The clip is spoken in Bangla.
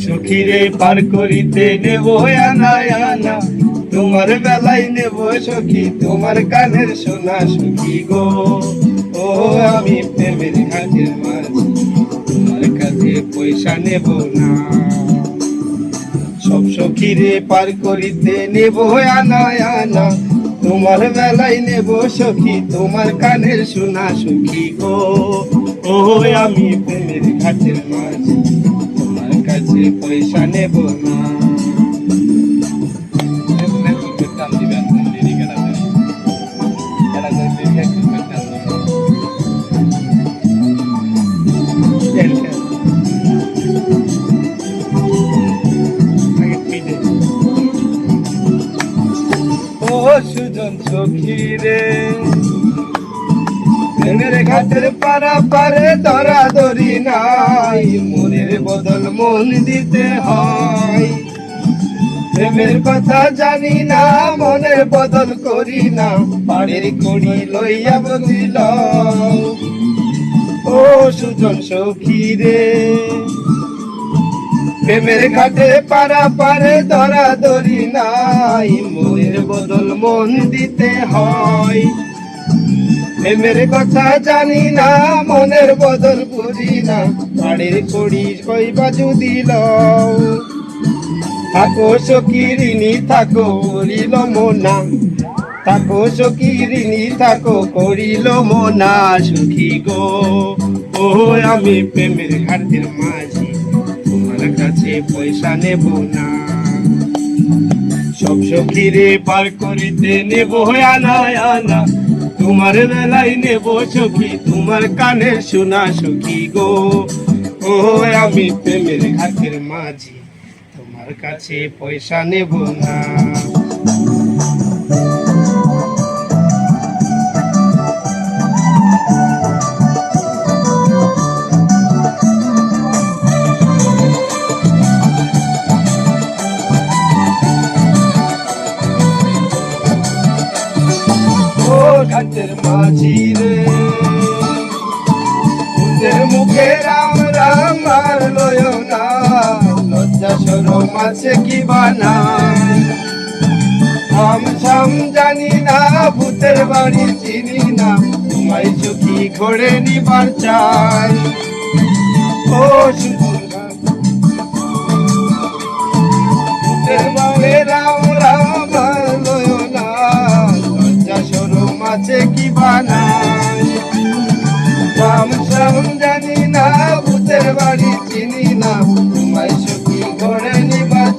সখীরে পার করিতে নেব আনা আনা। তোমার বেলায় নেব সখী, তোমার কানের সোনা সখী গো। ও, আমি প্রেমের ঘাটের মাঝি তোমার কাছে পয়সা নেব না। সব সখীরে পার করিতে নেব আনা আনা। তোমার বেলায় নেব সখী, তোমার কানের সোনা সখী গো। ও, আমি প্রেমের ঘাটের মাঝি কাছে পয়সা নেব না। সুজন সখী রে। প্রেমের ঘাটের পারা পারে ধরা ধরি নাই। মনের বদল মন দিতে হয়। প্রেমের কথা জানি না, মনের বদল করি না। বাড়ির কড়ি লইয়া বদিল ও সুজন সখী রে। প্রেমের ঘাটে পারা পারে ধরা ধরি নাই। মনের বদল মন দিতে হয়। প্রেমের কথা জানি না, মনের বদল বুঝি না। বাড়ির কড়ি কই বাজু দিল থাকো সকিরিনি থাকো করিল মোনা। থাকো সকিরিনি থাকো করিল মোনা। সুখী গো ও আমি প্রেমের ঘাটের মাঝি। তোমার কাছে পয়সা নেব না। সব সখীরে পার করিতে নেব আনা আনা। তোমার বেলায় নেব সখী, তোমার কানে শোনা সখী গো। ও, আমি প্রেমের ঘাটের মাঝি, তোমার কাছে পয়সা নেব না। ও ঘাটের মাঝি রে মুখে রাম রাম আর লয় না। লজ্জা সরম আছে কি বানাই আম সাম জানি না, ভূতের বাড়ি চিনি না। তোমায় চোখি ঘোড়ে নিবার চাই। ও সুন্দর